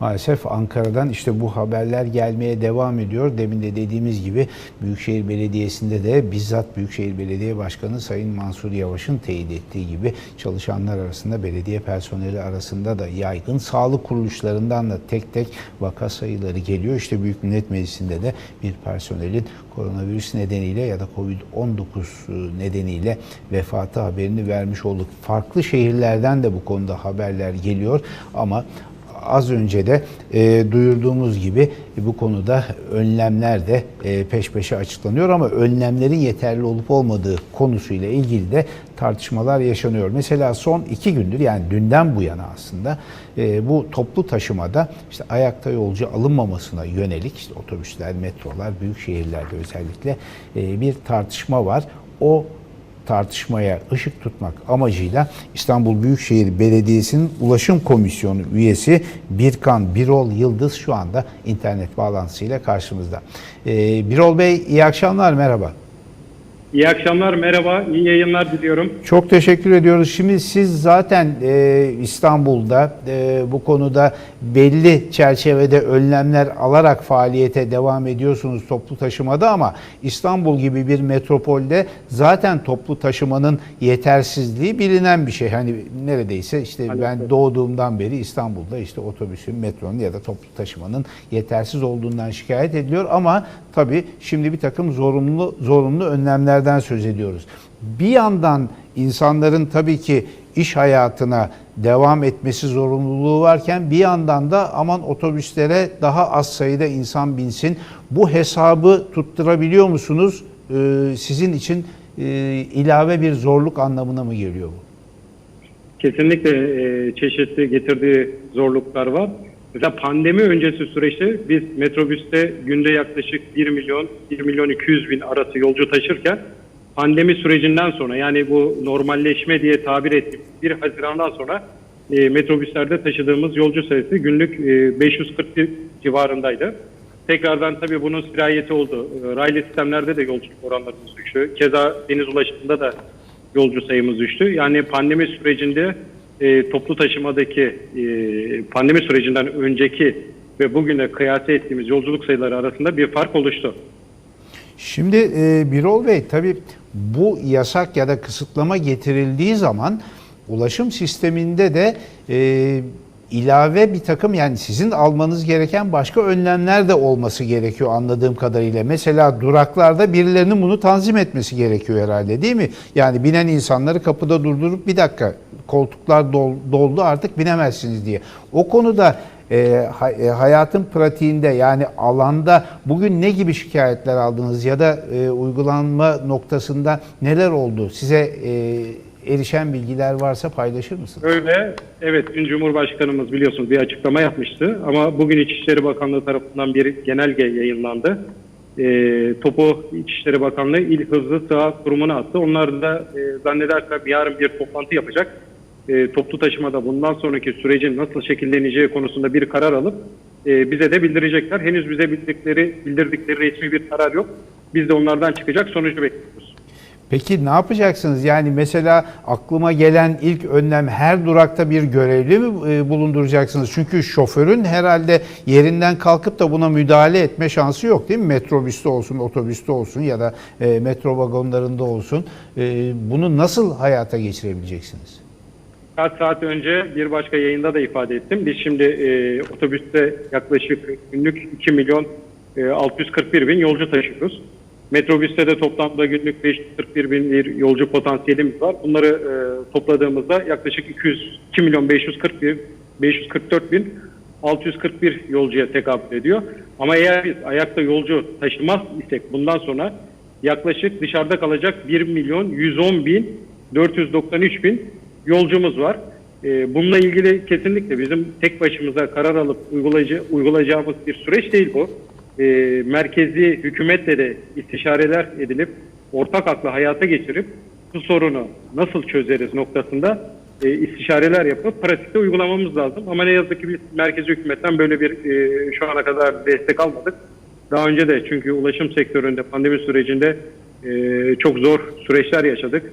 Maalesef Ankara'dan işte bu haberler gelmeye devam ediyor. Demin de dediğimiz gibi Büyükşehir Belediyesi'nde de bizzat Büyükşehir Belediye Başkanı Sayın Mansur Yavaş'ın teyit ettiği gibi çalışanlar arasında, belediye personeli arasında da yaygın. Sağlık kuruluşlarından da tek tek vaka sayıları geliyor. İşte Büyük Millet Meclisi'nde de bir personelin koronavirüs nedeniyle ya da Covid-19 nedeniyle vefatı haberini vermiş olduk. Farklı şehirlerden de bu konuda haberler geliyor ama az önce de e, duyurduğumuz gibi bu konuda önlemler de e, peş peşe açıklanıyor ama önlemlerin yeterli olup olmadığı konusuyla ilgili de tartışmalar yaşanıyor. Mesela son iki gündür yani dünden bu yana aslında e, bu toplu taşımada işte ayakta yolcu alınmamasına yönelik işte otobüsler, metrolar, büyük şehirlerde özellikle e, bir tartışma var. O tartışmaya ışık tutmak amacıyla İstanbul Büyükşehir Belediyesi'nin Ulaşım Komisyonu üyesi Birkan Birol Yıldız şu anda internet bağlantısıyla karşımızda. Ee, Birol Bey iyi akşamlar merhaba. İyi akşamlar, merhaba, iyi yayınlar diliyorum. Çok teşekkür ediyoruz. Şimdi siz zaten e, İstanbul'da e, bu konuda belli çerçevede önlemler alarak faaliyete devam ediyorsunuz toplu taşımada ama İstanbul gibi bir metropolde zaten toplu taşımanın yetersizliği bilinen bir şey. Hani neredeyse işte ben Maalesef. doğduğumdan beri İstanbul'da işte otobüsün, metronun ya da toplu taşımanın yetersiz olduğundan şikayet ediliyor ama tabii şimdi bir takım zorunlu zorunlu önlemlerden söz ediyoruz. Bir yandan insanların tabii ki iş hayatına devam etmesi zorunluluğu varken bir yandan da aman otobüslere daha az sayıda insan binsin. Bu hesabı tutturabiliyor musunuz? Ee, sizin için e, ilave bir zorluk anlamına mı geliyor bu? Kesinlikle e, çeşitli getirdiği zorluklar var. Mesela pandemi öncesi süreçte biz metrobüste günde yaklaşık 1 milyon, 1 milyon 200 bin arası yolcu taşırken pandemi sürecinden sonra yani bu normalleşme diye tabir ettiğimiz 1 Haziran'dan sonra e, metrobüslerde taşıdığımız yolcu sayısı günlük e, 541 civarındaydı. Tekrardan tabii bunun sirayeti oldu. E, Raylı sistemlerde de yolculuk oranlarımız düştü. Keza deniz ulaşımında da yolcu sayımız düştü. Yani pandemi sürecinde e, toplu taşımadaki e, pandemi sürecinden önceki ve bugüne kıyas ettiğimiz yolculuk sayıları arasında bir fark oluştu. Şimdi e, Birol Bey tabii bu yasak ya da kısıtlama getirildiği zaman ulaşım sisteminde de e, ilave bir takım yani sizin almanız gereken başka önlemler de olması gerekiyor anladığım kadarıyla. Mesela duraklarda birilerinin bunu tanzim etmesi gerekiyor herhalde değil mi? Yani binen insanları kapıda durdurup bir dakika koltuklar dol- doldu artık binemezsiniz diye. O konuda e, e, hayatın pratiğinde yani alanda bugün ne gibi şikayetler aldınız ya da e, uygulanma noktasında neler oldu? Size e, erişen bilgiler varsa paylaşır mısınız? Öyle, evet dün Cumhurbaşkanımız biliyorsunuz bir açıklama yapmıştı ama bugün İçişleri Bakanlığı tarafından bir genelge yayınlandı. E, topu İçişleri Bakanlığı İl Hızlı Sığ Kurumu'na attı. Onlar da e, zannedersem yarın bir toplantı yapacak. E, toplu taşımada bundan sonraki sürecin nasıl şekilleneceği konusunda bir karar alıp e, bize de bildirecekler. Henüz bize bildikleri, bildirdikleri resmi bir karar yok. Biz de onlardan çıkacak sonucu bekliyoruz. Peki ne yapacaksınız? Yani mesela aklıma gelen ilk önlem her durakta bir görevli mi e, bulunduracaksınız? Çünkü şoförün herhalde yerinden kalkıp da buna müdahale etme şansı yok değil mi? Metrobüste olsun, otobüste olsun ya da e, metro vagonlarında olsun. E, bunu nasıl hayata geçirebileceksiniz? Kaç saat önce bir başka yayında da ifade ettim. Biz şimdi e, otobüste yaklaşık günlük 2 milyon e, 641 bin yolcu taşıyoruz. Metrobüste de toplamda günlük 541 bin bir yolcu potansiyelimiz var. Bunları e, topladığımızda yaklaşık 200, 2 milyon 541 544 bin 641 yolcuya tekabül ediyor. Ama eğer biz ayakta yolcu taşımaz isek bundan sonra yaklaşık dışarıda kalacak 1 milyon 110 bin 493 bin yolcumuz var. Ee, bununla ilgili kesinlikle bizim tek başımıza karar alıp uygulayacağımız bir süreç değil bu. Ee, merkezi hükümetle de istişareler edilip ortak akla hayata geçirip bu sorunu nasıl çözeriz noktasında e, istişareler yapıp pratikte uygulamamız lazım. Ama ne yazık ki biz merkezi hükümetten böyle bir e, şu ana kadar destek almadık. Daha önce de çünkü ulaşım sektöründe pandemi sürecinde e, çok zor süreçler yaşadık.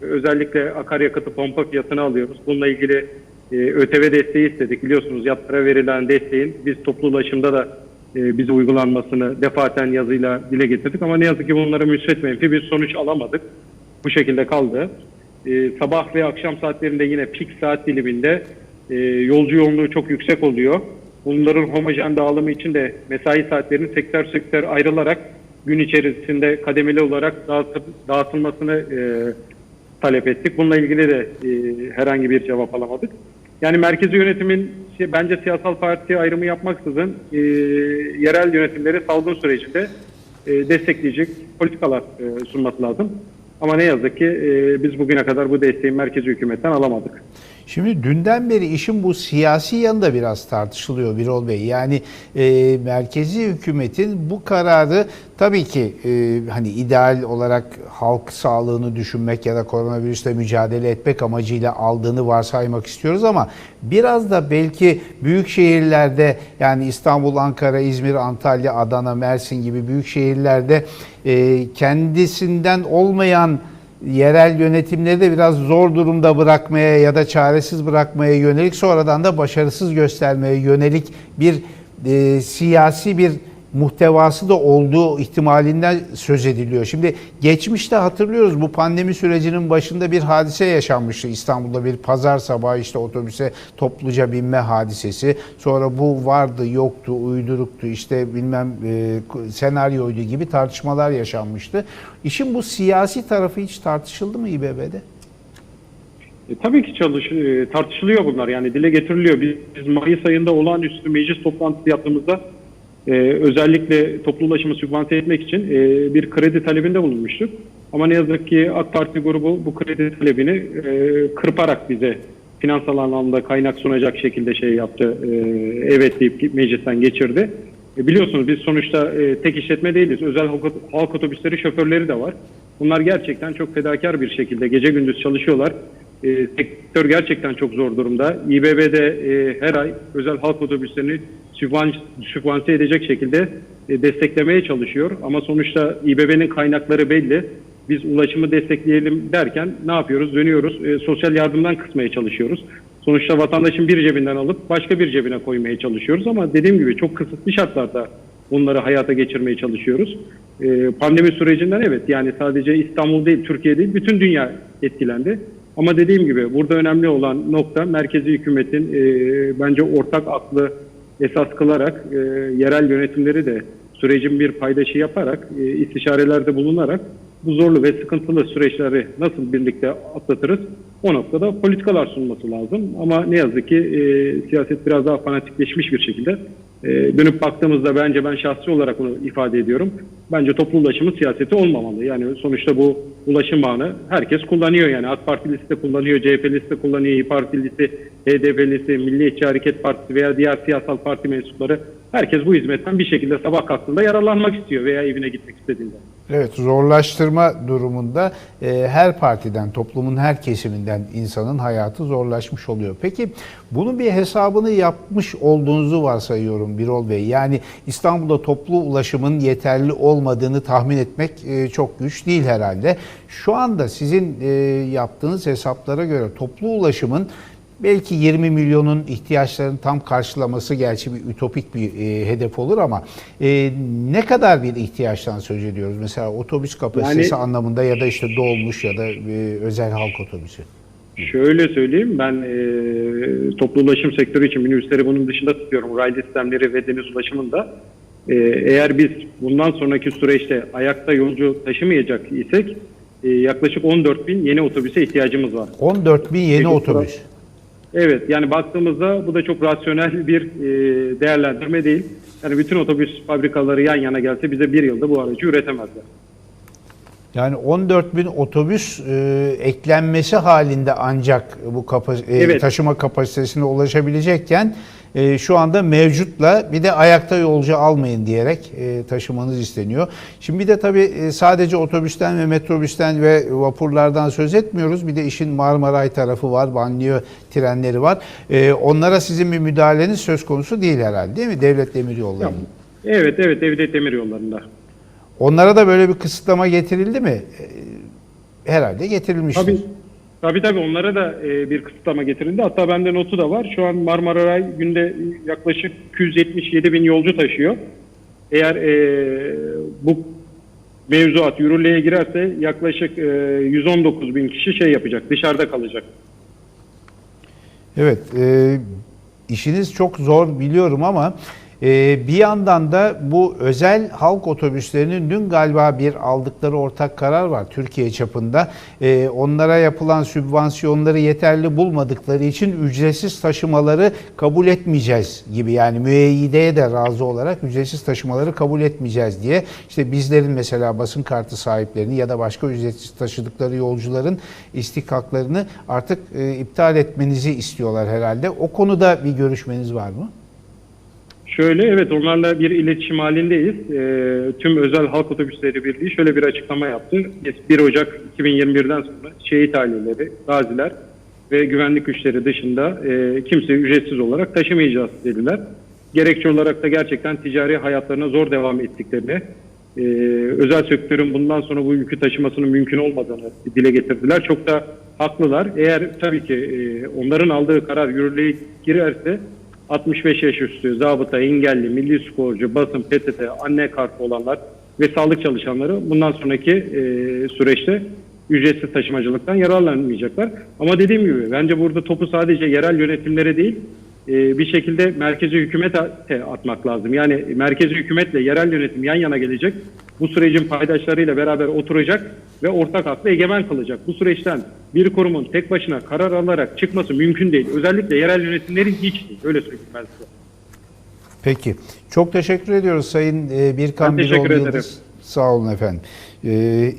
Özellikle akaryakıtı pompa fiyatını alıyoruz. Bununla ilgili e, ÖTV desteği istedik. Biliyorsunuz yatlara verilen desteğin biz toplu ulaşımda da e, bize uygulanmasını defaten yazıyla dile getirdik. Ama ne yazık ki bunlara müsvet menfi bir sonuç alamadık. Bu şekilde kaldı. E, sabah ve akşam saatlerinde yine pik saat diliminde e, yolcu yoğunluğu çok yüksek oluyor. Bunların homojen dağılımı için de mesai saatlerinin sektör sektör ayrılarak gün içerisinde kademeli olarak dağıtıp, dağıtılmasını e, talep ettik. Bununla ilgili de e, herhangi bir cevap alamadık. Yani merkezi yönetimin si- bence siyasal parti ayrımı yapmaksızın e, yerel yönetimleri salgın sürecinde e, destekleyecek politikalar e, sunması lazım. Ama ne yazık ki e, biz bugüne kadar bu desteği merkezi hükümetten alamadık. Şimdi dünden beri işin bu siyasi yanı da biraz tartışılıyor Birol Bey. Yani e, merkezi hükümetin bu kararı tabii ki e, hani ideal olarak halk sağlığını düşünmek ya da koronavirüsle mücadele etmek amacıyla aldığını varsaymak istiyoruz ama biraz da belki büyük şehirlerde yani İstanbul, Ankara, İzmir, Antalya, Adana, Mersin gibi büyük şehirlerde e, kendisinden olmayan yerel yönetimleri de biraz zor durumda bırakmaya ya da çaresiz bırakmaya yönelik sonradan da başarısız göstermeye yönelik bir e, siyasi bir muhtevası da olduğu ihtimalinden söz ediliyor. Şimdi geçmişte hatırlıyoruz bu pandemi sürecinin başında bir hadise yaşanmıştı. İstanbul'da bir pazar sabahı işte otobüse topluca binme hadisesi. Sonra bu vardı, yoktu, uyduruktu, işte bilmem e, senaryoydu gibi tartışmalar yaşanmıştı. İşin bu siyasi tarafı hiç tartışıldı mı İBB'de? E, tabii ki çalış, e, tartışılıyor bunlar yani dile getiriliyor. Biz, biz Mayıs ayında olağanüstü meclis toplantısı yaptığımızda e, özellikle toplu ulaşımı sübvanse etmek için e, bir kredi talebinde bulunmuştuk. Ama ne yazık ki AK Parti grubu bu kredi talebini e, kırparak bize finansal anlamda kaynak sunacak şekilde şey yaptı. E, evet deyip meclisten geçirdi. E, biliyorsunuz biz sonuçta e, tek işletme değiliz. Özel halk, halk otobüsleri şoförleri de var. Bunlar gerçekten çok fedakar bir şekilde gece gündüz çalışıyorlar. E, sektör gerçekten çok zor durumda. İBB'de e, her ay özel halk otobüslerini sübvan, sübvanse edecek şekilde e, desteklemeye çalışıyor. Ama sonuçta İBB'nin kaynakları belli. Biz ulaşımı destekleyelim derken ne yapıyoruz? Dönüyoruz. E, sosyal yardımdan kısmaya çalışıyoruz. Sonuçta vatandaşın bir cebinden alıp başka bir cebine koymaya çalışıyoruz. Ama dediğim gibi çok kısıtlı şartlarda bunları hayata geçirmeye çalışıyoruz. E, pandemi sürecinden evet yani sadece İstanbul değil, Türkiye değil bütün dünya etkilendi. Ama dediğim gibi burada önemli olan nokta merkezi hükümetin e, bence ortak aklı esas kılarak e, yerel yönetimleri de sürecin bir paydaşı yaparak e, istişarelerde bulunarak bu zorlu ve sıkıntılı süreçleri nasıl birlikte atlatırız o noktada politikalar sunması lazım. Ama ne yazık ki e, siyaset biraz daha fanatikleşmiş bir şekilde e, dönüp baktığımızda bence ben şahsi olarak onu ifade ediyorum. Bence toplu ulaşımın siyaseti olmamalı. Yani sonuçta bu ulaşım ağını herkes kullanıyor. Yani AK Partilisi de kullanıyor, CHP'lisi de kullanıyor, İYİ Partilisi, HDP'lisi, Milliyetçi Hareket Partisi veya diğer siyasal parti mensupları herkes bu hizmetten bir şekilde sabah kalktığında yararlanmak istiyor veya evine gitmek istediğinde. Evet zorlaştırma durumunda e, her partiden, toplumun her kesiminden insanın hayatı zorlaşmış oluyor. Peki bunun bir hesabını yapmış olduğunuzu varsayıyorum Birol Bey. Yani İstanbul'da toplu ulaşımın yeterli olmadığını tahmin etmek e, çok güç değil herhalde. Şu anda sizin e, yaptığınız hesaplara göre toplu ulaşımın Belki 20 milyonun ihtiyaçlarını tam karşılaması gerçi bir ütopik bir e, hedef olur ama e, ne kadar bir ihtiyaçtan söz ediyoruz? Mesela otobüs kapasitesi Yani- anlamında ya da işte dolmuş ya da e, özel halk otobüsü. Şöyle söyleyeyim ben e, toplu ulaşım sektörü için minibüsleri bunun dışında tutuyorum. Raylı sistemleri ve deniz ulaşımında. E, eğer biz bundan sonraki süreçte ayakta yolcu taşımayacak isek e, yaklaşık 14 bin yeni otobüse ihtiyacımız var. 14 bin yeni Peki, otobüs. Evet yani baktığımızda bu da çok rasyonel bir e, değerlendirme değil. Yani bütün otobüs fabrikaları yan yana gelse bize bir yılda bu aracı üretemezler. Yani 14 bin otobüs e, eklenmesi halinde ancak bu kapa- e, Evet. taşıma kapasitesine ulaşabilecekken e, şu anda mevcutla bir de ayakta yolcu almayın diyerek e, taşımanız isteniyor. Şimdi bir de tabii e, sadece otobüsten ve metrobüsten ve vapurlardan söz etmiyoruz. Bir de işin Marmaray tarafı var, banliyö trenleri var. E, onlara sizin bir müdahaleniz söz konusu değil herhalde değil mi? Devlet Demiryolları. Evet evet devlet demir yollarında. Onlara da böyle bir kısıtlama getirildi mi? E, Herhalde getirilmiştir. Tabii Tabii tabii onlara da e, bir kısıtlama getirildi. Hatta bende notu da var. Şu an Marmara Ray günde yaklaşık 277 bin yolcu taşıyor. Eğer e, bu mevzuat yürürlüğe girerse yaklaşık e, 119 bin kişi şey yapacak, dışarıda kalacak. Evet, e, işiniz çok zor biliyorum ama e, bir yandan da bu özel halk otobüslerinin dün galiba bir aldıkları ortak karar var Türkiye çapında. E, onlara yapılan sübvansiyonları yeterli bulmadıkları için ücretsiz taşımaları kabul etmeyeceğiz gibi yani müeyyideye de razı olarak ücretsiz taşımaları kabul etmeyeceğiz diye işte bizlerin mesela basın kartı sahiplerini ya da başka ücretsiz taşıdıkları yolcuların istikaklarını artık e, iptal etmenizi istiyorlar herhalde. O konuda bir görüşmeniz var mı? Şöyle evet onlarla bir iletişim halindeyiz. Ee, tüm Özel Halk Otobüsleri Birliği şöyle bir açıklama yaptı. Biz 1 Ocak 2021'den sonra şehit aileleri, gaziler ve güvenlik güçleri dışında e, kimseyi ücretsiz olarak taşımayacağız dediler. Gerekçe olarak da gerçekten ticari hayatlarına zor devam ettiklerini, e, özel sektörün bundan sonra bu yükü taşımasının mümkün olmadığını dile getirdiler. Çok da haklılar. Eğer tabii ki e, onların aldığı karar yürürlüğe girerse 65 yaş üstü, zabıta, engelli, milli sporcu, basın, PTT, anne kartı olanlar ve sağlık çalışanları bundan sonraki e, süreçte ücretsiz taşımacılıktan yararlanmayacaklar. Ama dediğim gibi bence burada topu sadece yerel yönetimlere değil e, bir şekilde merkezi hükümete atmak lazım. Yani merkezi hükümetle yerel yönetim yan yana gelecek. Bu sürecin paydaşlarıyla beraber oturacak ve ortak aklı egemen kılacak. Bu süreçten bir kurumun tek başına karar alarak çıkması mümkün değil. Özellikle yerel yönetimlerin hiç değil. Öyle söyleyeyim ben size. Peki. Çok teşekkür ediyoruz Sayın e, Birkan teşekkür Biroğlu ederim. Yıldız. Sağ olun efendim. E,